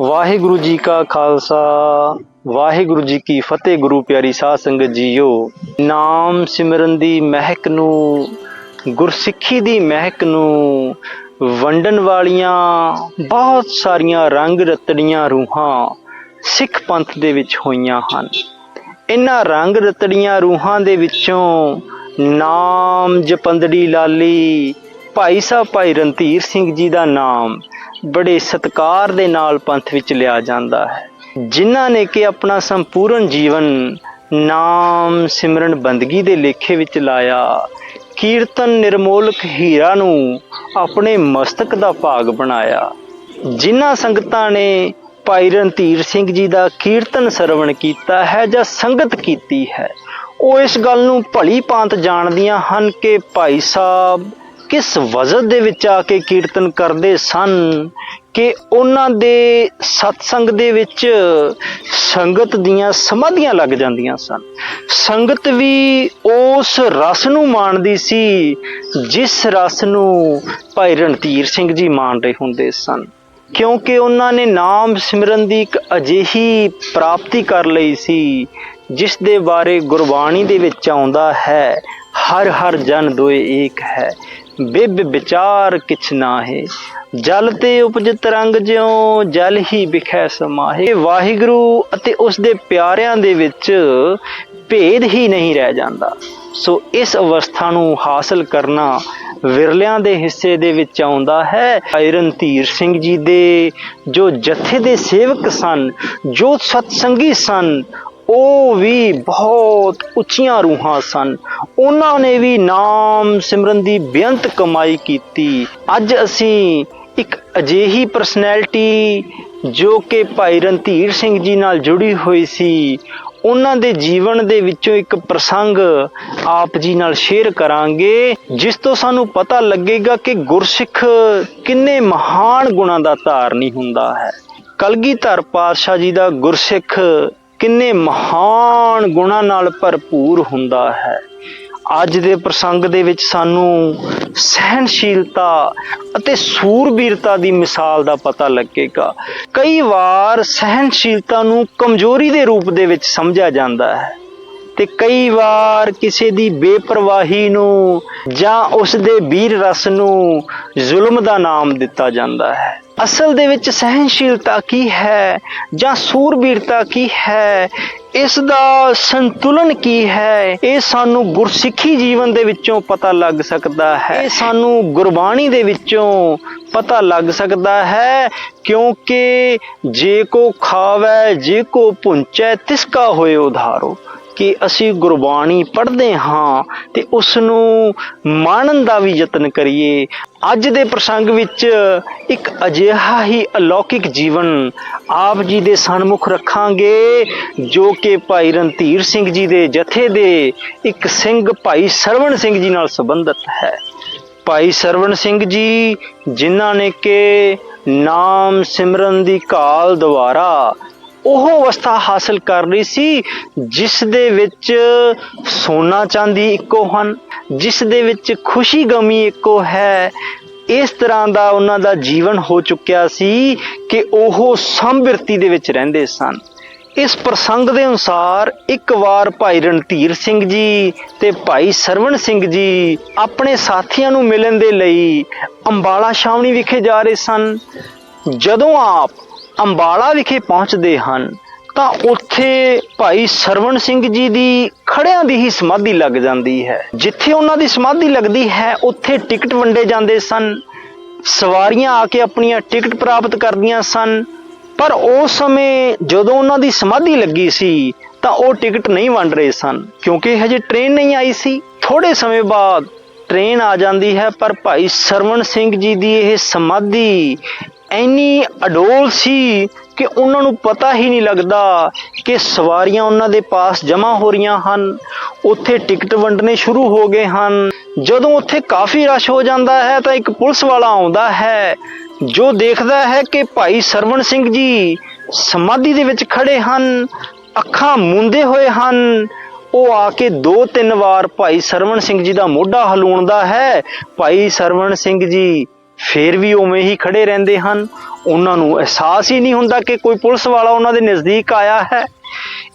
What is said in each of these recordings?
ਵਾਹਿਗੁਰੂ ਜੀ ਕਾ ਖਾਲਸਾ, ਵਾਹਿਗੁਰੂ ਜੀ ਕੀ ਫਤਿਹ, ਗੁਰੂ ਪਿਆਰੀ ਸਾਧ ਸੰਗਤ ਜੀਓ। ਨਾਮ ਸਿਮਰਨ ਦੀ ਮਹਿਕ ਨੂੰ, ਗੁਰਸਿੱਖੀ ਦੀ ਮਹਿਕ ਨੂੰ, ਵੰਡਣ ਵਾਲੀਆਂ ਬਹੁਤ ਸਾਰੀਆਂ ਰੰਗ ਰਤੜੀਆਂ ਰੂਹਾਂ ਸਿੱਖ ਪੰਥ ਦੇ ਵਿੱਚ ਹੋਈਆਂ ਹਨ। ਇਹਨਾਂ ਰੰਗ ਰਤੜੀਆਂ ਰੂਹਾਂ ਦੇ ਵਿੱਚੋਂ ਨਾਮ ਜਪੰਦੜੀ ਲਾਲੀ, ਭਾਈ ਸਾਹਿਬ ਭਾਈ ਰਣਧੀਰ ਸਿੰਘ ਜੀ ਦਾ ਨਾਮ ਬੜੇ ਸਤਕਾਰ ਦੇ ਨਾਲ ਪੰਥ ਵਿੱਚ ਲਿਆ ਜਾਂਦਾ ਹੈ। ਜਿਨ੍ਹਾਂ ਨੇ ਕਿ ਆਪਣਾ ਸੰਪੂਰਨ ਜੀਵਨ ਨਾਮ ਸਿਮਰਨ ਬੰਦਗੀ ਦੇ ਲੇਖੇ ਵਿੱਚ ਲਾਇਆ, ਕੀਰਤਨ ਨਿਰਮੋਲਕ ਹੀਰਾ ਨੂੰ ਆਪਣੇ ਮਸਤਕ ਦਾ ਭਾਗ ਬਣਾਇਆ। ਜਿਨ੍ਹਾਂ ਸੰਗਤਾਂ ਨੇ ਭਾਈ ਰਣਧੀਰ ਸਿੰਘ ਜੀ ਦਾ ਕੀਰਤਨ ਸਰਵਣ ਕੀਤਾ ਹੈ ਜਾਂ ਸੰਗਤ ਕੀਤੀ ਹੈ, ਉਹ ਇਸ ਗੱਲ ਨੂੰ ਭਲੀ ਭਾਂਤ ਜਾਣਦੀਆਂ ਹਨ ਕਿ ਭਾਈ ਸਾਹਿਬ ਕਿਸ ਵਜ੍ਹਾ ਦੇ ਵਿੱਚ ਆ ਕੇ ਕੀਰਤਨ ਕਰਦੇ ਸਨ ਕਿ ਉਹਨਾਂ ਦੇ ਸਤਸੰਗ ਦੇ ਵਿੱਚ ਸੰਗਤ ਦੀਆਂ ਸਮਾਧੀਆਂ ਲੱਗ ਜਾਂਦੀਆਂ ਸਨ? ਸੰਗਤ ਵੀ ਉਸ ਰਸ ਨੂੰ ਮਾਣਦੀ ਸੀ ਜਿਸ ਰਸ ਨੂੰ ਭਾਈ ਰਣਧੀਰ ਸਿੰਘ ਜੀ ਮਾਣ ਰਹੇ ਹੁੰਦੇ ਸਨ। ਕਿਉਂਕਿ ਉਹਨਾਂ ਨੇ ਨਾਮ ਸਿਮਰਨ ਦੀ ਇੱਕ ਅਜਿਹੀ ਪ੍ਰਾਪਤੀ ਕਰ ਲਈ ਸੀ ਜਿਸ ਦੇ ਬਾਰੇ ਗੁਰਬਾਣੀ ਦੇ ਵਿੱਚ ਆਉਂਦਾ ਹੈ, ਹਰ ਹਰ ਜਨ ਦੋਏ ਏਕ ਹੈ। ਬਿਬ ਵਿਚਾਰ ਕਿਛ ਨਾਹੇ, ਜਲ ਤੇ ਉਪਜ ਤਰੰਗ ਜਿਉ ਜਲ ਹੀ ਵਿਖੈ ਸਮਾਹੇ। ਵਾਹਿਗੁਰੂ ਅਤੇ ਉਸ ਦੇ ਪਿਆਰਿਆਂ ਦੇ ਵਿੱਚ ਭੇਦ ਹੀ ਨਹੀਂ ਰਹਿ ਜਾਂਦਾ। ਸੋ ਇਸ ਅਵਸਥਾ ਨੂੰ ਹਾਸਲ ਕਰਨਾ ਵਿਰਲਿਆਂ ਦੇ ਹਿੱਸੇ ਦੇ ਵਿੱਚ ਆਉਂਦਾ ਹੈ। ਆਇਰਨ ਧੀਰ ਸਿੰਘ ਜੀ ਦੇ ਜੋ ਜਥੇ ਦੇ ਸੇਵਕ ਸਨ, ਜੋ ਸਤਸੰਗੀ ਸਨ ਉਹ ਵੀ ਬਹੁਤ ਉੱਚੀਆਂ ਰੂਹਾਂ ਸਨ। ਉਹਨਾਂ ਨੇ ਵੀ ਨਾਮ ਸਿਮਰਨ ਦੀ ਬੇਅੰਤ ਕਮਾਈ ਕੀਤੀ। ਅੱਜ ਅਸੀਂ ਇੱਕ ਅਜਿਹੀ ਪਰਸਨੈਲਿਟੀ ਜੋ ਕਿ ਭਾਈ ਰਣਧੀਰ ਸਿੰਘ ਜੀ ਨਾਲ ਜੁੜੀ ਹੋਈ ਸੀ, ਉਹਨਾਂ ਦੇ ਜੀਵਨ ਦੇ ਵਿੱਚੋਂ ਇੱਕ ਪ੍ਰਸੰਗ ਆਪ ਜੀ ਨਾਲ ਸ਼ੇਅਰ ਕਰਾਂਗੇ, ਜਿਸ ਤੋਂ ਸਾਨੂੰ ਪਤਾ ਲੱਗੇਗਾ ਕਿ ਗੁਰਸਿੱਖ ਕਿੰਨੇ ਮਹਾਨ ਗੁਣਾਂ ਦਾ ਧਾਰਨੀ ਹੁੰਦਾ ਹੈ। ਕਲਗੀਧਰ ਪਾਤਸ਼ਾਹ ਜੀ ਦਾ ਗੁਰਸਿੱਖ ਕਿੰਨੇ ਮਹਾਨ ਗੁਣਾਂ ਨਾਲ ਭਰਪੂਰ ਹੁੰਦਾ ਹੈ। ਅੱਜ ਦੇ ਪ੍ਰਸੰਗ ਦੇ ਵਿੱਚ ਸਾਨੂੰ ਸਹਿਨਸ਼ੀਲਤਾ ਅਤੇ ਸੂਰਬੀਰਤਾ ਦੀ ਮਿਸਾਲ ਦਾ ਪਤਾ ਲੱਗੇਗਾ। ਕਈ ਵਾਰ ਸਹਿਨਸ਼ੀਲਤਾ ਨੂੰ ਕਮਜ਼ੋਰੀ ਦੇ ਰੂਪ ਦੇ ਵਿੱਚ ਸਮਝਿਆ ਜਾਂਦਾ ਹੈ ਤੇ ਕਈ ਵਾਰ ਕਿਸੇ ਦੀ ਬੇਪਰਵਾਹੀ ਨੂੰ ਜਾਂ ਉਸ ਦੇ ਵੀਰ ਰਸ ਨੂੰ ਜ਼ੁਲਮ ਦਾ ਨਾਮ ਦਿੱਤਾ ਜਾਂਦਾ ਹੈ। ਅਸਲ ਦੇ ਵਿੱਚ ਸਹਿਨਸ਼ੀਲਤਾ ਕੀ ਹੈ ਜਾਂ ਸੂਰਬੀਰਤਾ ਕੀ ਹੈ? ਇਸ ਦਾ ਸੰਤੁਲਨ ਕੀ ਹੈ? ਇਹ ਸਾਨੂੰ ਗੁਰਸਿੱਖੀ ਜੀਵਨ ਦੇ ਵਿੱਚੋਂ ਪਤਾ ਲੱਗ ਸਕਦਾ ਹੈ। ਇਹ ਸਾਨੂੰ ਗੁਰਬਾਣੀ ਦੇ ਵਿੱਚੋਂ ਪਤਾ ਲੱਗ ਸਕਦਾ ਹੈ ਕਿਉਂਕਿ ਜੇ ਕੋ ਖਾਵੇ, ਜੇ ਕੋ ਪੁੰਚੈ ਤਿਸ ਕਾ ਹੋਏ ਉਧਾਰੋ। ਕਿ ਅਸੀਂ ਗੁਰਬਾਣੀ ਪੜ੍ਹਦੇ ਹਾਂ ਤੇ ਉਸ ਨੂੰ ਮਾਣਨ ਦਾ ਵੀ ਯਤਨ ਕਰੀਏ। ਅੱਜ ਦੇ ਪ੍ਰਸੰਗ ਵਿੱਚ ਇੱਕ ਅਜਿਹਾ ਹੀ ਅਲੌਕਿਕ ਜੀਵਨ ਆਪ ਜੀ ਦੇ ਸਨਮੁਖ ਰੱਖਾਂਗੇ, ਜੋ ਕਿ ਭਾਈ ਰਣਧੀਰ ਸਿੰਘ ਜੀ ਦੇ ਜਥੇ ਦੇ ਇੱਕ ਸਿੰਘ ਭਾਈ ਸਰਵਣ ਸਿੰਘ ਜੀ ਨਾਲ ਸੰਬੰਧਿਤ ਹੈ। ਭਾਈ ਸਰਵਣ ਸਿੰਘ ਜੀ, ਜਿਨ੍ਹਾਂ ਨੇ ਕਿ ਨਾਮ ਸਿਮਰਨ ਦੀ ਕਾਲ ਦੁਆਰਾ ਉਹ ਅਵਸਥਾ ਹਾਸਲ ਕਰ ਰਹੀ ਸੀ, ਜਿਸ ਦੇ ਵਿੱਚ ਸੋਨਾ ਚਾਂਦੀ ਇੱਕੋ ਹਨ, ਜਿਸ ਦੇ ਵਿੱਚ ਖੁਸ਼ੀ ਗਮੀ ਇੱਕੋ ਹੈ। ਇਸ ਤਰ੍ਹਾਂ ਦਾ ਉਹਨਾਂ ਦਾ ਜੀਵਨ ਹੋ ਚੁੱਕਿਆ ਸੀ ਕਿ ਉਹ ਸੰਬਿਰਤੀ ਦੇ ਵਿੱਚ ਰਹਿੰਦੇ ਸਨ। ਇਸ ਪ੍ਰਸੰਗ ਦੇ ਅਨੁਸਾਰ ਇੱਕ ਵਾਰ ਭਾਈ ਰਣਧੀਰ ਸਿੰਘ ਜੀ ਤੇ ਭਾਈ ਸਰਵਣ ਸਿੰਘ ਜੀ ਆਪਣੇ ਸਾਥੀਆਂ ਨੂੰ ਮਿਲਣ ਦੇ ਲਈ ਅੰਬਾਲਾ ਛਾਵਣੀ ਵਿਖੇ ਜਾ ਰਹੇ ਸਨ। ਜਦੋਂ ਆਪ ਅੰਬਾਲਾ ਵਿਖੇ ਪਹੁੰਚਦੇ ਹਨ, ਤਾਂ ਉੱਥੇ ਭਾਈ ਸਰਵਣ ਸਿੰਘ ਜੀ ਦੀ ਖੜਿਆਂ ਦੀ ਹੀ ਸਮਾਧੀ ਲੱਗ ਜਾਂਦੀ ਹੈ। ਜਿੱਥੇ ਉਹਨਾਂ ਦੀ ਸਮਾਧੀ ਲੱਗਦੀ ਹੈ, ਉੱਥੇ ਟਿਕਟ ਵੰਡੇ ਜਾਂਦੇ ਸਨ। ਸਵਾਰੀਆਂ ਆ ਕੇ ਆਪਣੀਆਂ ਟਿਕਟ ਪ੍ਰਾਪਤ ਕਰਦੀਆਂ ਸਨ, ਪਰ ਉਸ ਸਮੇਂ ਜਦੋਂ ਉਹਨਾਂ ਦੀ ਸਮਾਧੀ ਲੱਗੀ ਸੀ, ਤਾਂ ਉਹ ਟਿਕਟ ਨਹੀਂ ਵੰਡ ਰਹੇ ਸਨ, ਕਿਉਂਕਿ ਹਜੇ ਟ੍ਰੇਨ ਨਹੀਂ ਆਈ ਸੀ। ਥੋੜੇ ਸਮੇਂ ਬਾਅਦ ਟ੍ਰੇਨ ਆ ਜਾਂਦੀ ਹੈ, ਪਰ ਭਾਈ ਸਰਵਣ ਸਿੰਘ ਜੀ ਦੀ ਇਹ ਸਮਾਧੀ ਐਨੀ ਅਡੋਲ ਸੀ ਕਿ ਉਹਨਾਂ ਨੂੰ ਪਤਾ ਹੀ ਨਹੀਂ ਲੱਗਦਾ ਕਿ ਸਵਾਰੀਆਂ ਉਹਨਾਂ ਦੇ ਪਾਸ ਜਮ੍ਹਾਂ ਹੋ ਰਹੀਆਂ ਹਨ। ਉੱਥੇ ਟਿਕਟ ਵੰਡਣੇ ਸ਼ੁਰੂ ਹੋ ਗਏ ਹਨ। ਜਦੋਂ ਉੱਥੇ ਕਾਫੀ ਰਸ਼ ਹੋ ਜਾਂਦਾ ਹੈ ਤਾਂ ਇੱਕ ਪੁਲਿਸ ਵਾਲਾ ਆਉਂਦਾ ਹੈ, ਜੋ ਦੇਖਦਾ ਹੈ ਕਿ ਭਾਈ ਸਰਵਣ ਸਿੰਘ ਜੀ ਸਮਾਧੀ ਦੇ ਵਿੱਚ ਖੜੇ ਹਨ, ਅੱਖਾਂ ਮੁੰਦੇ ਹੋਏ ਹਨ। ਉਹ ਆ ਕੇ ਦੋ ਤਿੰਨ ਵਾਰ ਭਾਈ ਸਰਵਣ ਸਿੰਘ ਜੀ ਦਾ ਮੋਢਾ ਹਲੂਣਦਾ ਹੈ। ਭਾਈ ਸਰਵਣ ਸਿੰਘ ਜੀ ਫੇਰ ਵੀ ਉਵੇਂ ਹੀ ਖੜੇ ਰਹਿੰਦੇ ਹਨ। ਉਹਨਾਂ ਨੂੰ ਅਹਿਸਾਸ ਹੀ ਨਹੀਂ ਹੁੰਦਾ ਕਿ ਕੋਈ ਪੁਲਿਸ ਵਾਲਾ ਉਹਨਾਂ ਦੇ ਨਜ਼ਦੀਕ ਆਇਆ ਹੈ।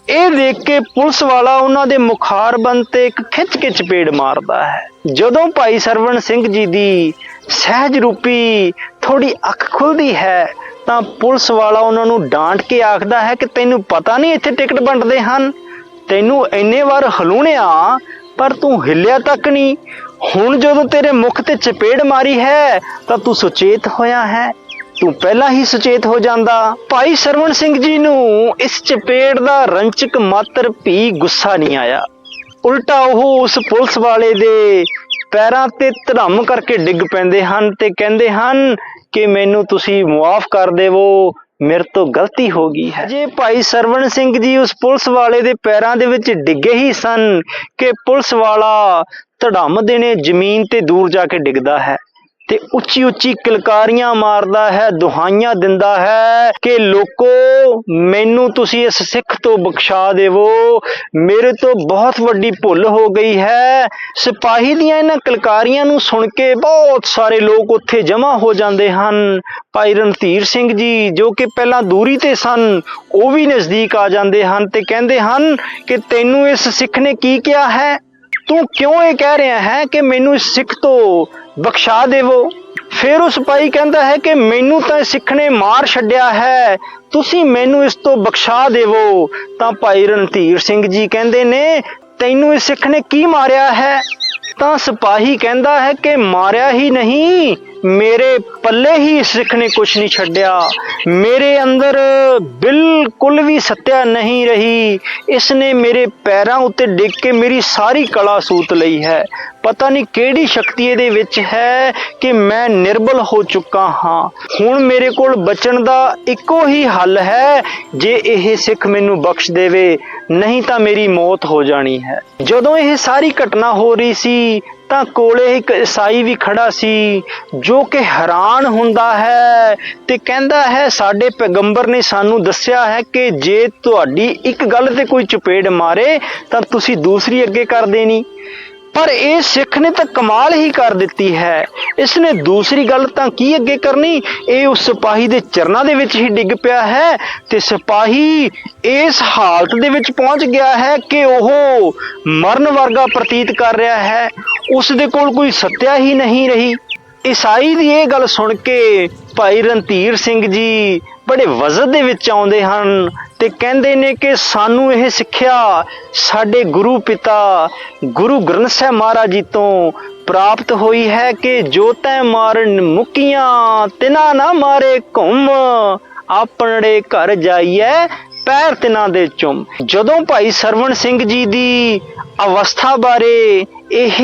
ਇਹ ਦੇਖ ਕੇ ਪੁਲਿਸ ਵਾਲਾ ਉਹਨਾਂ ਦੇ ਮੁਖਾਰਬੰਦ ਤੇ ਇੱਕ ਖਿੱਚ ਕੇ ਚਪੇੜ ਮਾਰਦਾ ਹੈ। ਜਦੋਂ ਭਾਈ ਸਰਵਣ ਸਿੰਘ ਜੀ ਦੀ ਸਹਿਜ ਰੂਪੀ ਥੋੜੀ ਅੱਖ ਖੁੱਲਦੀ ਹੈ, ਤਾਂ ਪੁਲਿਸ ਵਾਲਾ ਉਹਨਾਂ ਨੂੰ ਡਾਂਟ ਕੇ ਆਖਦਾ ਹੈ ਕਿ ਤੈਨੂੰ ਪਤਾ ਨਹੀਂ ਇੱਥੇ ਟਿਕਟ ਵੰਡਦੇ ਹਨ। ਤੈਨੂੰ ਇੰਨੇ ਵਾਰ ਹਲੂਣਿਆ, ਪਰ ਤੂੰ ਹਿੱਲਿਆ ਤੱਕ ਨਹੀਂ। ਹੁਣ ਜਦੋਂ ਤੇਰੇ ਮੁਖ ਤੇ ਚਪੇੜ ਮਾਰੀ ਹੈ, ਤਾਂ ਤੂੰ ਸੁਚੇਤ ਹੋਇਆ ਹੈ। ਤੂੰ ਪਹਿਲਾਂ ਹੀ ਸੁਚੇਤ ਹੋ ਜਾਂਦਾ। ਭਾਈ ਸਰਵਣ ਸਿੰਘ ਜੀ ਨੂੰ ਇਸ ਚਪੇੜ ਦਾ ਰੰਚਕ ਮਾਤਰ ਵੀ ਗੁੱਸਾ ਨਹੀਂ ਆਇਆ। ਉਲਟਾ ਉਹ ਉਸ ਪੁਲਿਸ ਵਾਲੇ ਦੇ ਪੈਰਾਂ ਤੇ ਧਰਮ ਕਰਕੇ ਡਿੱਗ ਪੈਂਦੇ ਹਨ ਤੇ ਕਹਿੰਦੇ ਹਨ ਕਿ ਮੈਨੂੰ ਤੁਸੀਂ ਮੁਆਫ ਕਰ ਦੇਵੋ। ਮੇਰੇ ਤੋਂ ਗਲਤੀ ਹੋ ਗਈ ਹੈ। ਜੇ ਭਾਈ ਸਰਵਣ ਸਿੰਘ ਜੀ ਉਸ ਪੁਲਿਸ ਵਾਲੇ ਦੇ ਪੈਰਾਂ ਦੇ ਵਿੱਚ ਡਿੱਗੇ ਹੀ ਸਨ ਕਿ ਪੁਲਿਸ ਵਾਲਾ ਧੜਮ ਦੇਣੇ ਜ਼ਮੀਨ ਤੇ ਦੂਰ ਜਾ ਕੇ ਡਿੱਗਦਾ ਹੈ ਤੇ ਉੱਚੀ ਉੱਚੀ ਕਿਲਕਾਰੀਆਂ ਮਾਰਦਾ ਹੈ, ਦੁਹਾਈਆਂ ਦਿੰਦਾ ਹੈ ਕਿ ਲੋਕੋ, ਮੈਨੂੰ ਤੁਸੀਂ ਇਸ ਸਿੱਖ ਤੋਂ ਬਖਸ਼ਾ ਦੇਵੋ। ਮੇਰੇ ਤੋਂ ਬਹੁਤ ਵੱਡੀ ਭੁੱਲ ਹੋ ਗਈ ਹੈ। ਸਿਪਾਹੀ ਦੀਆਂ ਇਹਨਾਂ ਕਿਲਕਾਰੀਆਂ ਨੂੰ ਸੁਣ ਕੇ ਬਹੁਤ ਸਾਰੇ ਲੋਕ ਉੱਥੇ ਜਮ੍ਹਾਂ ਹੋ ਜਾਂਦੇ ਹਨ। ਭਾਈ ਰਣਧੀਰ ਸਿੰਘ ਜੀ, ਜੋ ਕਿ ਪਹਿਲਾਂ ਦੂਰੀ ਤੇ ਸਨ, ਉਹ ਵੀ ਨਜ਼ਦੀਕ ਆ ਜਾਂਦੇ ਹਨ ਤੇ ਕਹਿੰਦੇ ਹਨ ਕਿ ਤੈਨੂੰ ਇਸ ਸਿੱਖ ਨੇ ਕੀ ਕਿਹਾ ਹੈ? ਤੂੰ ਕਿਉਂ ਇਹ ਕਹਿ ਰਿਹਾ ਹੈ ਕਿ ਮੈਨੂੰ ਸਿੱਖ ਤੋਂ ਬਖਸ਼ਾ ਦੇਵੋ? ਫਿਰ ਉਹ ਸਿਪਾਹੀ ਕਹਿੰਦਾ ਹੈ ਕਿ ਮੈਨੂੰ ਤਾਂ ਇਸ ਸਿੱਖ ਨੇ ਮਾਰ ਛੱਡਿਆ ਹੈ। ਤੁਸੀਂ ਮੈਨੂੰ ਇਸ ਤੋਂ ਬਖਸ਼ਾ ਦੇਵੋ। ਤਾਂ ਭਾਈ ਰਣਧੀਰ ਸਿੰਘ ਜੀ ਕਹਿੰਦੇ ਨੇ, ਤੈਨੂੰ ਇਸ ਸਿੱਖ ਨੇ ਕੀ ਮਾਰਿਆ ਹੈ? ਤਾਂ ਸਿਪਾਹੀ ਕਹਿੰਦਾ ਹੈ ਕਿ ਮਾਰਿਆ ਹੀ ਨਹੀਂ। ਮੇਰੇ ਪੱਲੇ ਹੀ ਸਿੱਖ ਨੇ ਕੁਛ ਨਹੀਂ ਛੱਡਿਆ। ਮੇਰੇ ਅੰਦਰ ਬਿਲਕੁਲ ਵੀ ਸੱਤਿਆ ਨਹੀਂ ਰਹੀ। ਇਸ ਨੇ ਮੇਰੇ ਪੈਰਾਂ ਉੱਤੇ ਡਿੱਗ ਕੇ ਮੇਰੀ ਸਾਰੀ ਕਲਾ ਸੂਤ ਲਈ ਹੈ। ਪਤਾ ਨਹੀਂ ਕਿਹੜੀ ਸ਼ਕਤੀ ਇਹਦੇ ਵਿੱਚ ਹੈ ਕਿ ਮੈਂ ਨਿਰਬਲ ਹੋ ਚੁੱਕਾ ਹਾਂ। ਹੁਣ ਮੇਰੇ ਕੋਲ ਬਚਣ ਦਾ ਇੱਕੋ ਹੀ ਹੱਲ ਹੈ, ਜੇ ਇਹ ਸਿੱਖ ਮੈਨੂੰ ਬਖਸ਼ ਦੇਵੇ, ਨਹੀਂ ਤਾਂ ਮੇਰੀ ਮੌਤ ਹੋ ਜਾਣੀ ਹੈ। ਜਦੋਂ ਇਹ ਸਾਰੀ ਘਟਨਾ ਹੋ ਰਹੀ ਸੀ ਤਾਂ ਕੋਲੇ ਇੱਕ ਈਸਾਈ ਵੀ ਖੜਾ ਸੀ, ਜੋ ਕਿ ਹੈਰਾਨ ਹੁੰਦਾ ਹੈ ਤੇ ਕਹਿੰਦਾ ਹੈ, ਸਾਡੇ ਪੈਗੰਬਰ ਨੇ ਸਾਨੂੰ ਦੱਸਿਆ ਹੈ ਕਿ ਜੇ ਤੁਹਾਡੀ ਇੱਕ ਗੱਲ ਤੇ ਕੋਈ ਚਪੇੜ ਮਾਰੇ, ਤਾਂ ਤੁਸੀਂ ਦੂਸਰੀ ਅੱਗੇ ਕਰ ਦੇਣੀ ਪਰ ਇਹ ਸਿੱਖ ਨੇ ਤਾਂ ਕਮਾਲ ਹੀ ਕਰ ਦਿੱਤੀ ਹੈ। ਇਸ ਨੇ ਦੂਸਰੀ ਗੱਲ ਤਾਂ ਕੀ ਅੱਗੇ ਕਰਨੀ? ਇਹ ਉਸ ਸਿਪਾਹੀ ਦੇ ਚਰਨਾਂ ਦੇ ਵਿੱਚ ਹੀ ਡਿੱਗ ਪਿਆ ਹੈ ਤੇ ਸਿਪਾਹੀ ਇਸ ਹਾਲਤ ਦੇ ਵਿੱਚ ਪਹੁੰਚ ਗਿਆ ਹੈ ਕਿ ਉਹ ਮਰਨ ਵਰਗਾ ਪ੍ਰਤੀਤ ਕਰ ਰਿਹਾ ਹੈ। ਉਸ ਦੇ ਕੋਲ ਕੋਈ ਸੱਤਿਆ ਹੀ ਨਹੀਂ ਰਹੀ। ਈਸਾਈ ਦੀ ਇਹ ਗੱਲ ਸੁਣ ਕੇ ਭਾਈ ਰਣਧੀਰ ਸਿੰਘ ਜੀ ਬੜੇ ਵਜ਼ਨ ਦੇ ਵਿੱਚ ਆਉਂਦੇ ਹਨ ਤੇ ਕਹਿੰਦੇ ਨੇ ਕਿ ਸਾਨੂੰ ਇਹ ਸਿੱਖਿਆ ਸਾਡੇ ਗੁਰੂ ਪਿਤਾ ਗੁਰੂ ਗ੍ਰੰਥ ਸਾਹਿਬ ਮਹਾਰਾਜ ਜੀ ਤੋਂ ਪ੍ਰਾਪਤ ਹੋਈ ਹੈ ਕਿ ਜੋ ਤੈ ਮਾਰਨ ਮੁਕੀਆਂ ਤਿਨਾ ਨਾ ਮਾਰੇ ਘੁੰਮ, ਆਪਣੇ ਘਰ ਜਾਈਏ ਪੈਰ ਤਿਨਾਂ ਦੇ ਚੁੰਮ। ਜਦੋਂ ਭਾਈ ਸਰਵਣ ਸਿੰਘ ਜੀ ਦੀ ਅਵਸਥਾ ਬਾਰੇ ਇਹ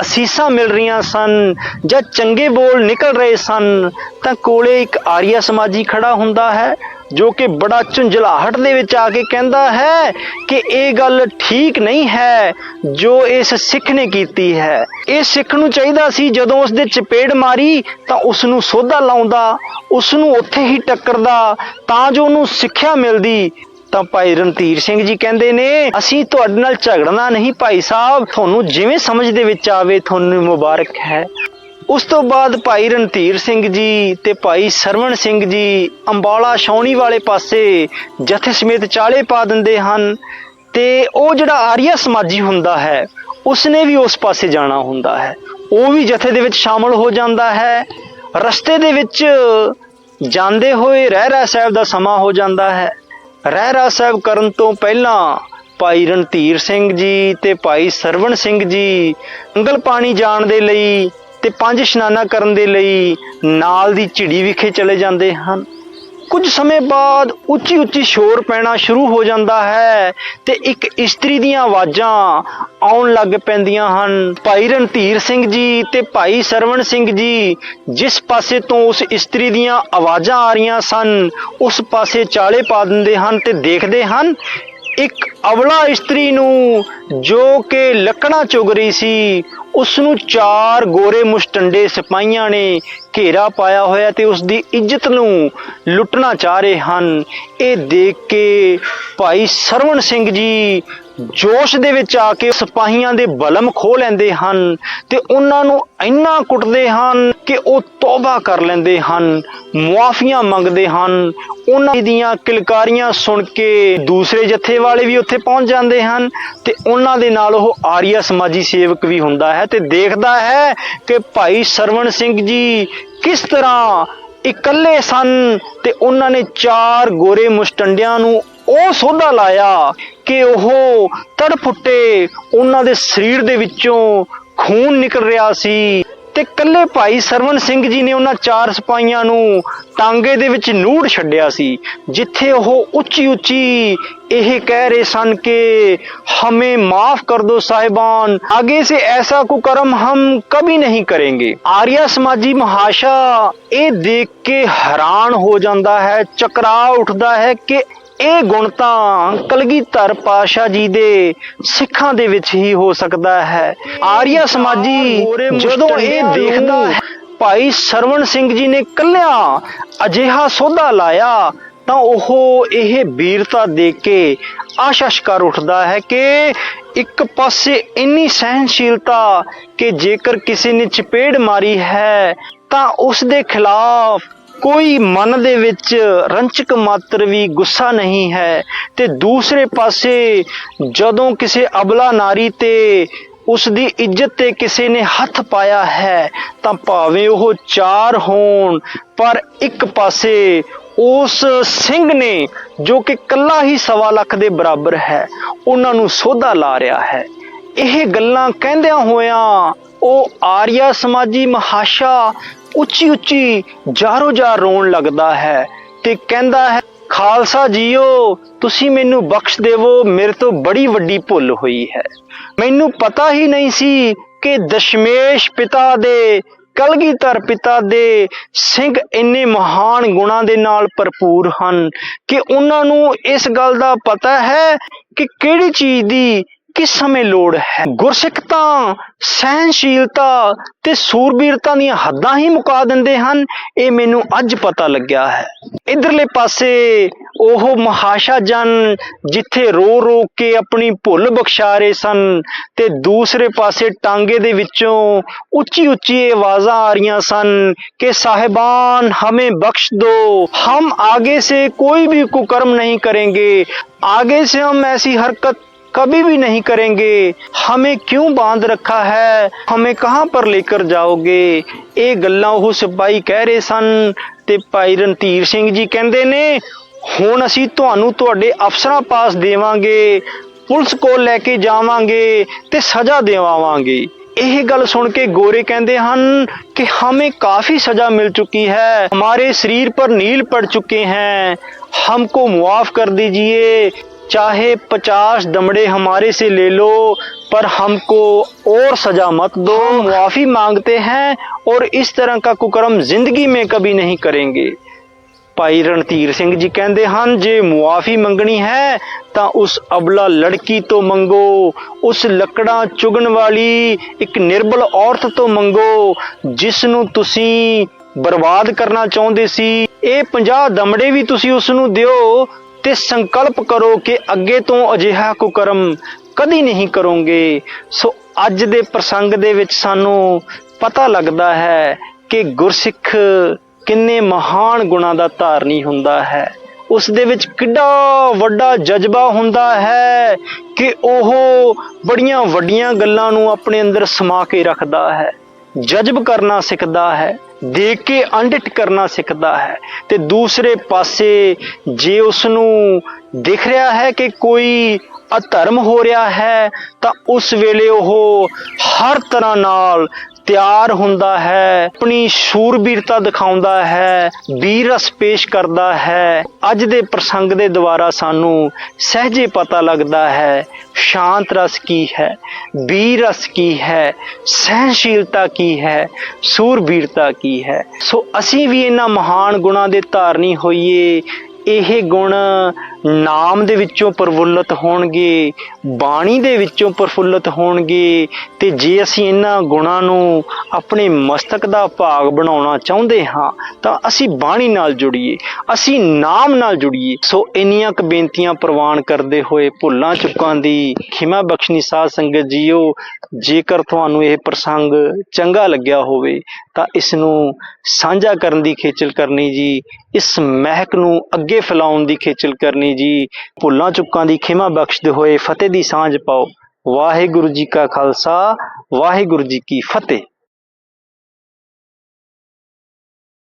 ਅਸੀਸਾਂ ਮਿਲ ਰਹੀਆਂ ਸਨ ਜਾਂ ਚੰਗੇ ਬੋਲ ਨਿਕਲ ਰਹੇ ਸਨ, ਤਾਂ ਕੋਲੇ ਇੱਕ ਆਰੀਆ ਸਮਾਜੀ ਖੜਾ ਹੁੰਦਾ ਹੈ। ਜੋ ਕਿ ਬੜਾ ਝੁੰਝਲਾਹਟ ਦੇ ਵਿੱਚ ਆ ਕੇ ਕਹਿੰਦਾ ਹੈ ਕਿ ਇਹ ਗੱਲ ਠੀਕ ਨਹੀਂ ਹੈ ਜੋ ਇਸ ਸਿੱਖ ਨੇ ਕੀਤੀ ਹੈ। ਇਹ ਸਿੱਖ ਨੂੰ ਚਾਹੀਦਾ ਸੀ ਜਦੋਂ ਉਸ ਦੇ ਚਪੇੜ ਮਾਰੀ ਤਾਂ ਉਸ ਨੂੰ ਸੋਧਾ ਲਾਉਂਦਾ ਉਸ ਨੂੰ ਉੱਥੇ ਹੀ ਟੱਕਰਦਾ ਤਾਂ ਜੋ ਉਹਨੂੰ ਸਿੱਖਿਆ ਮਿਲਦੀ। ਤਾਂ ਭਾਈ ਰਣਧੀਰ ਸਿੰਘ ਜੀ ਕਹਿੰਦੇ ਨੇ, ਅਸੀਂ ਤੁਹਾਡੇ ਨਾਲ ਝਗੜਨਾ ਨਹੀਂ ਭਾਈ ਸਾਹਿਬ, ਤੁਹਾਨੂੰ ਜਿਵੇਂ ਸਮਝ ਦੇ ਵਿੱਚ ਆਵੇ, ਤੁਹਾਨੂੰ ਮੁਬਾਰਕ ਹੈ। ਉਸ ਤੋਂ ਬਾਅਦ ਭਾਈ ਰਣਧੀਰ ਸਿੰਘ ਜੀ ਤੇ ਭਾਈ ਸਰਵਣ ਸਿੰਘ ਜੀ ਅੰਬਾਲਾ ਛਾਉਣੀ ਵਾਲੇ ਪਾਸੇ ਜਥੇ ਸਮੇਤ ਚਾਲੇ ਪਾ ਦਿੰਦੇ ਹਨ ਤੇ ਉਹ ਜਿਹੜਾ ਆਰੀਆ ਸਮਾਜੀ ਹੁੰਦਾ ਹੈ, ਉਸਨੇ ਵੀ ਉਸ ਪਾਸੇ ਜਾਣਾ ਹੁੰਦਾ ਹੈ। ਉਹ ਵੀ ਜਥੇ ਦੇ ਵਿੱਚ ਸ਼ਾਮਲ ਹੋ ਜਾਂਦਾ ਹੈ। ਰਸਤੇ ਦੇ ਵਿੱਚ ਜਾਂਦੇ ਹੋਏ ਰਹਿਰਾ ਸਾਹਿਬ ਦਾ ਸਮਾਂ ਹੋ ਜਾਂਦਾ ਹੈ। ਰਹਿਰਾ ਸਾਹਿਬ ਕਰਨ ਤੋਂ ਪਹਿਲਾਂ ਭਾਈ ਰਣਧੀਰ ਸਿੰਘ ਜੀ ਤੇ ਭਾਈ ਸਰਵਣ ਸਿੰਘ ਜੀ ਅੰਗਲ ਪਾਣੀ ਜਾਣ ਦੇ ਲਈ ਤੇ ਪੰਜ ਇਸ਼ਨਾਨਾ ਕਰਨ ਦੇ ਲਈ ਨਾਲ ਦੀ ਝਿੜੀ ਵਿਖੇ ਚਲੇ ਜਾਂਦੇ ਹਨ। ਕੁਝ ਸਮੇਂ ਬਾਅਦ ਉੱਚੀ ਉੱਚੀ ਸ਼ੋਰ ਪੈਣਾ ਸ਼ੁਰੂ ਹੋ ਜਾਂਦਾ ਹੈ ਤੇ ਇੱਕ ਇਸਤਰੀ ਦੀਆਂ ਆਵਾਜ਼ਾਂ ਆਉਣ ਲੱਗ ਪੈਂਦੀਆਂ ਹਨ। ਭਾਈ ਰਣਧੀਰ ਸਿੰਘ ਜੀ ਤੇ ਭਾਈ ਸਰਵਣ ਸਿੰਘ ਜੀ, ਜਿਸ ਪਾਸੇ ਤੋਂ ਉਸ ਇਸਤਰੀ ਦੀਆਂ ਆਵਾਜ਼ਾਂ ਆ ਰਹੀਆਂ ਸਨ, ਉਸ ਪਾਸੇ ਚਾਲੇ ਪਾ ਦਿੰਦੇ ਹਨ ਤੇ ਦੇਖਦੇ ਹਨ, ਇੱਕ ਅਵਲਾ ਇਸਤਰੀ ਨੂੰ ਜੋ ਕਿ ਲੱਕੜਾਂ ਚੁਗ ਰਹੀ ਸੀ ਉਸ ਨੂੰ ਚਾਰ ਗੋਰੇ ਮੁਸ਼ਟੰਡੇ ਸਿਪਾਹੀਆਂ ਨੇ ਘੇਰਾ ਪਾਇਆ ਹੋਇਆ ਤੇ ਉਸ ਦੀ ਇੱਜ਼ਤ ਨੂੰ ਲੁੱਟਣਾ ਚਾਹ ਰਹੇ ਹਨ। ਇਹ ਦੇਖ ਕੇ ਭਾਈ ਸਰਵਣ ਸਿੰਘ ਜੀ ਜੋਸ਼ ਦੇ ਵਿੱਚ ਆ ਕੇ ਸਿਪਾਹੀਆਂ ਦੇ ਬਲਮ ਖੋ ਲੈਂਦੇ ਹਨ ਤੇ ਉਹਨਾਂ ਨੂੰ ਇੰਨਾ ਕੁੱਟਦੇ ਹਨ ਕਿ ਉਹ ਤੌਬਾ ਕਰ ਲੈਂਦੇ ਹਨ, ਮੁਆਫੀਆਂ ਮੰਗਦੇ ਹਨ। ਉਹਨਾਂ ਦੀਆਂ ਕਿਲਕਾਰੀਆਂ ਸੁਣ ਕੇ ਦੂਸਰੇ ਜਥੇ ਵਾਲੇ ਵੀ ਉੱਥੇ ਪਹੁੰਚ ਜਾਂਦੇ ਹਨ ਤੇ ਉਹਨਾਂ ਦੇ ਨਾਲ ਉਹ ਆਰੀਆ ਸਮਾਜੀ ਸੇਵਕ ਵੀ ਹੁੰਦਾ ਹੈ ਤੇ ਦੇਖਦਾ ਹੈ ਕਿ ਭਾਈ ਸਰਵਣ ਸਿੰਘ ਜੀ ਕਿਸ ਤਰ੍ਹਾਂ ਇਕੱਲੇ ਸਨ ਤੇ ਉਹਨਾਂ ਨੇ ਚਾਰ ਗੋਰੇ ਮੁਸ਼ਟੰਡਿਆਂ ਨੂੰ ਉਹ ਸੋਧਾ ਲਾਇਆ ਕਿ ਉਹ ਤੜਫੁੱਟੇ ਉਹਨਾਂ ਦੇ ਸਰੀਰ ਦੇ ਵਿੱਚੋਂ ਖੂਨ ਨਿਕਲ ਰਿਹਾ ਸੀ ਤੇ ਕੱਲੇ ਭਾਈ ਸਰਵਨ ਸਿੰਘ ਜੀ ਨੇ ਉਹਨਾਂ ਚਾਰ ਸਿਪਾਹੀਆਂ ਨੂੰ ਟਾਂਗੇ ਦੇ ਵਿੱਚ ਨੂੜ ਛੱਡਿਆ ਸੀ ਜਿੱਥੇ ਉਹ ਉੱਚੀ ਉੱਚੀ ਇਹ ਕਹਿ ਰਹੇ ਸਨ ਕਿ ਹਮੇ ਮਾਫ ਕਰ ਦੋ ਸਾਹਿਬਾਨ आगे से ऐसा कुकर्म हम कभी नहीं करेंगे ਆਰੀਆ ਸਮਾਜੀ ਮਹਾਸ਼ਾ ਇਹ ਦੇਖ ਕੇ ਹੈਰਾਨ ਹੋ ਜਾਂਦਾ ਹੈ ਚਕਰਾ ਉੱਠਦਾ ਹੈ ਕਿ ਇਹ ਗੁਣ ਤਾਂ ਕਲਗੀਧਰ ਪਾਸ਼ਾ ਜੀ ਦੇ ਸਿੱਖਾਂ ਦੇ ਵਿੱਚ ਹੀ ਹੋ ਸਕਦਾ ਹੈ। ਆਰੀਆ ਸਮਾਜੀ ਜਦੋਂ ਇਹ ਦੇਖਦਾ ਹੈ, ਭਾਈ ਸਰਵਣ ਸਿੰਘ ਜੀ ਨੇ ਕੱਲਿਆ ਅਜਿਹਾ ਸੋਧਾ ਲਾਇਆ ਤਾਂ ਉਹ ਇਹ ਵੀਰਤਾ ਦੇਖ ਕੇ ਆਸ਼ਾਸ਼ ਕਰ ਉੱਠਦਾ ਹੈ ਕਿ ਇੱਕ ਪਾਸੇ ਇੰਨੀ ਸਹਿਨਸ਼ੀਲਤਾ ਕਿ ਜੇਕਰ ਕਿਸੇ ਨੇ ਚਪੇੜ ਮਾਰੀ ਹੈ ਤਾਂ ਉਸ ਦੇ ਖਿਲਾਫ ਕੋਈ ਮਨ ਦੇ ਵਿੱਚ ਰੰਚਕ ਮਾਤਰ ਵੀ ਗੁੱਸਾ ਨਹੀਂ ਹੈ ਤੇ ਦੂਸਰੇ ਪਾਸੇ ਜਦੋਂ ਕਿਸੇ ਅਬਲਾ ਨਾਰੀ ਤੇ ਉਸ ਦੀ ਇੱਜ਼ਤ ਤੇ ਕਿਸੇ ਨੇ ਹੱਥ ਪਾਇਆ ਹੈ, ਤਾਂ ਭਾਵੇਂ ਉਹ ਚਾਰ ਹੋਣ, ਪਰ ਇੱਕ ਪਾਸੇ ਉਸ ਸਿੰਘ ਨੇ ਜੋ ਕਿ ਕੱਲਾ ਹੀ ਸਵਾ ਲੱਖ ਦੇ ਬਰਾਬਰ ਹੈ, ਉਹਨਾਂ ਨੂੰ ਸੋਧਾ ਲਾ ਰਿਹਾ ਹੈ। ਇਹ ਗੱਲਾਂ ਕਹਿੰਦਿਆਂ ਹੋਇਆਂ ਉਹ ਆਰੀਆ ਸਮਾਜੀ ਮਹਾਸ਼ਾ ਉੱਚੀ ਉੱਚੀ ਜਾਰੋ ਜਾਰ ਰੋਣ ਲੱਗਦਾ ਹੈ ਤੇ ਕਹਿੰਦਾ ਹੈ, ਖਾਲਸਾ ਜੀਓ, ਤੁਸੀਂ ਮੈਨੂੰ ਬਖਸ਼ ਦੇਵੋ, ਮੇਰੇ ਤੋਂ ਬੜੀ ਵੱਡੀ ਭੁੱਲ ਹੋਈ ਹੈ। ਮੈਨੂੰ ਪਤਾ ਹੀ ਨਹੀਂ ਸੀ ਕਿ ਦਸ਼ਮੇਸ਼ ਪਿਤਾ ਦੇ, ਕਲਗੀਧਰ ਪਿਤਾ ਦੇ ਸਿੰਘ ਇੰਨੇ ਮਹਾਨ ਗੁਣਾਂ ਦੇ ਨਾਲ ਭਰਪੂਰ ਹਨ ਕਿ ਉਹਨਾਂ ਨੂੰ ਇਸ ਗੱਲ ਦਾ ਪਤਾ ਹੈ ਕਿ ਕਿਹੜੀ ਚੀਜ਼ ਦੀ ਕਿਸ ਸਮੇਂ ਲੋੜ ਹੈ? ਗੁਰਸਿੱਖਤਾ ਸਹਿਨਸ਼ੀਲਤਾ ਤੇ ਸੂਰਬੀਰਤਾ ਦੀਆਂ ਹੱਦਾਂ ਹੀ ਮੁਕਾ ਦਿੰਦੇ ਹਨ, ਇਹ ਮੈਨੂੰ ਅੱਜ ਪਤਾ ਲੱਗਿਆ ਹੈ। ਇਧਰਲੇ ਪਾਸੇ ਉਹ ਮਹਾਸ਼ਾ ਜਨ ਜਿੱਥੇ ਰੋ ਰੋ ਕੇ ਆਪਣੀ ਭੁੱਲ ਬਖਸ਼ਾ ਰਹੇ ਸਨ ਤੇ ਦੂਸਰੇ ਪਾਸੇ ਟਾਂਗੇ ਦੇ ਵਿੱਚੋਂ ਉੱਚੀ ਉੱਚੀ ਆਵਾਜ਼ਾਂ ਆ ਰਹੀਆਂ ਸਨ ਕਿ, ਸਾਹਿਬਾਨ, ਹਮੇ ਬਖਸ਼ ਦੋ। ਹਮ ਆਗੇ ਸੇ ਕੋਈ ਵੀ ਕੁਕਰਮ ਨਹੀਂ ਕरेंगे ਆਗੇ से हम ऐसी हरकत कभी भी नहीं करेंगे। हमें क्यों बांध रखा है? हमें कहाँ पर लेकर ਜਾਓਗੇ ਇਹ ਗੱਲਾਂ ਉਹ ਸਿਪਾਈ ਕਹਿ ਰਹੇ ਸਨ ਤੇ ਭਾਈ ਰਣਧੀਰ ਸਿੰਘ ਜੀ ਕਹਿੰਦੇ ਨੇ ਹੁਣ ਅਸੀਂ ਤੁਹਾਨੂੰ ਤੁਹਾਡੇ ਅਫਸਰਾਂ ਪਾਸ ਦੇਵਾਂਗੇ ਪੁਲਿਸ ਕੋਲ ਲੈ ਕੇ ਜਾਵਾਂਗੇ ਤੇ ਸਜ਼ਾ ਦਿਵਾਵਾਂਗੇ ਇਹ ਗੱਲ ਸੁਣ ਕੇ ਗੋਰੇ ਕਹਿੰਦੇ ਹਨ ਕਿ ਹਮੇ ਕਾਫੀ ਸਜ਼ਾ ਮਿਲ ਚੁੱਕੀ ਹੈ ਹਮਾਰੇ ਸਰੀਰ ਪਰ ਨੀਲ ਪੜ ਚੁਕੇ हैं। हमको ਮੁਆਫ਼ ਕਰ दीजिए। चाहे पचास दमड़े हमारे से ले लो पर हमको और सजा मत दो मुआफी मांगते हैं और इस तरह का कुकर्म जिंदगी में कभी नहीं करेंगे ਭਾਈ ਰਣਧੀਰ ਸਿੰਘ ਜੀ ਕਹਿੰਦੇ ਹਨ ਜੇ ਮੁਆਫੀ ਮੰਗਣੀ ਹੈ ਤਾਂ ਉਸ ਅਬਲਾ ਲੜਕੀ ਤੋਂ ਮੰਗੋ ਉਸ ਲੱਕੜਾਂ ਚੁਗਣ ਵਾਲੀ ਇੱਕ ਨਿਰਬਲ ਔਰਤ ਤੋਂ ਮੰਗੋ ਜਿਸ ਨੂੰ ਤੁਸੀਂ ਬਰਬਾਦ ਕਰਨਾ ਚਾਹੁੰਦੇ ਸੀ ਇਹ 50 ਦਮੜੇ ਵੀ ਤੁਸੀਂ ਉਸ ਨੂੰ ਦਿਓ ਤੇ ਸੰਕਲਪ ਕਰੋ ਕਿ ਅੱਗੇ ਤੋਂ ਅਜਿਹਾ ਕੁਕਰਮ ਕਦੀ ਨਹੀਂ ਕਰੋਗੇ। ਸੋ ਅੱਜ ਦੇ ਪ੍ਰਸੰਗ ਦੇ ਵਿੱਚ ਸਾਨੂੰ ਪਤਾ ਲੱਗਦਾ ਹੈ ਕਿ ਗੁਰਸਿੱਖ ਕਿੰਨੇ ਮਹਾਨ ਗੁਣਾਂ ਦਾ ਧਾਰਨੀ ਹੁੰਦਾ ਹੈ। ਉਸ ਦੇ ਵਿੱਚ ਕਿੱਡਾ ਵੱਡਾ ਜਜ਼ਬਾ ਹੁੰਦਾ ਹੈ ਕਿ ਉਹ ਬੜੀਆਂ ਵੱਡੀਆਂ ਗੱਲਾਂ ਨੂੰ ਆਪਣੇ ਅੰਦਰ ਸਮਾ ਕੇ ਰੱਖਦਾ ਹੈ, ਜਜ਼ਬ ਕਰਨਾ ਸਿੱਖਦਾ ਹੈ। ਦੇਖ ਕੇ ਅੰਡਿਟ ਕਰਨਾ ਸਿੱਖਦਾ ਹੈ ਤੇ ਦੂਸਰੇ ਪਾਸੇ ਜੇ ਉਸ ਨੂੰ ਦਿਖ ਰਿਹਾ ਹੈ ਕਿ ਕੋਈ ਅਧਰਮ ਹੋ ਰਿਹਾ ਹੈ ਤਾਂ ਉਸ ਵੇਲੇ ਉਹ ਹਰ ਤਰ੍ਹਾਂ ਨਾਲ ਤਿਆਰ ਹੁੰਦਾ ਹੈ, ਆਪਣੀ ਸ਼ੂਰਬੀਰਤਾ ਦਿਖਾਉਂਦਾ ਹੈ ਵੀਰ ਰਸ ਪੇਸ਼ ਕਰਦਾ ਹੈ। ਅੱਜ ਦੇ ਪ੍ਰਸੰਗ ਦੇ ਦੁਆਰਾ ਸਾਨੂੰ ਸਹਿਜੇ ਪਤਾ ਲੱਗਦਾ ਹੈ, ਸ਼ਾਂਤ ਰਸ ਕੀ ਹੈ ਵੀਰ ਰਸ ਕੀ ਹੈ ਸਹਿਨਸ਼ੀਲਤਾ ਕੀ ਹੈ, ਸੂਰਬੀਰਤਾ ਕੀ ਹੈ। ਸੋ ਅਸੀਂ ਵੀ ਇਹਨਾਂ ਮਹਾਨ ਗੁਣਾਂ ਦੇ ਧਾਰਨੀ ਹੋਈਏ। ਇਹ ਗੁਣ ਨਾਮ ਦੇ ਵਿੱਚੋਂ ਪ੍ਰਫੁੱਲਤ ਹੋਣਗੇ, ਬਾਣੀ ਦੇ ਵਿੱਚੋਂ ਪ੍ਰਫੁੱਲਤ ਹੋਣਗੇ ਤੇ ਜੇ ਅਸੀਂ ਇਹਨਾਂ ਗੁਣਾਂ ਨੂੰ ਆਪਣੇ ਮਸਤਕ ਦਾ ਭਾਗ ਬਣਾਉਣਾ ਚਾਹੁੰਦੇ ਹਾਂ, ਤਾਂ ਅਸੀਂ ਬਾਣੀ ਨਾਲ ਜੁੜੀਏ, ਅਸੀਂ ਨਾਮ ਨਾਲ ਜੁੜੀਏ। ਸੋ ਇੰਨੀਆਂ ਕੁ ਬੇਨਤੀਆਂ ਪ੍ਰਵਾਨ ਕਰਦੇ ਹੋਏ ਭੁੱਲਾਂ ਚੁੱਕਾਂ ਦੀ ਖਿਮਾ ਬਖਸ਼ਨੀ ਸਾਧ ਸੰਗਤ ਜੀਓ, ਜੇਕਰ ਤੁਹਾਨੂੰ ਇਹ ਪ੍ਰਸੰਗ ਚੰਗਾ ਲੱਗਿਆ ਹੋਵੇ, ਤਾਂ ਇਸ ਨੂੰ ਸਾਂਝਾ ਕਰਨ ਦੀ ਖੇਚਲ ਕਰਨੀ ਜੀ, ਇਸ ਮਹਿਕ ਨੂੰ ਅੱਗੇ ਫੈਲਾਉਣ ਦੀ ਖੇਚਲ ਕਰਨੀ ਜੀ, ਭੁੱਲਾਂ ਚੁੱਕਾਂ ਦੀ ਖਿਮਾ ਬਖਸ਼ਦੇ ਹੋਏ ਫਤਿਹ ਦੀ ਸਾਂਝ ਪਾਓ। ਵਾਹਿਗੁਰੂ ਜੀ ਕਾ ਖਾਲਸਾ, ਵਾਹਿਗੁਰੂ ਜੀ ਕੀ ਫਤਿਹ।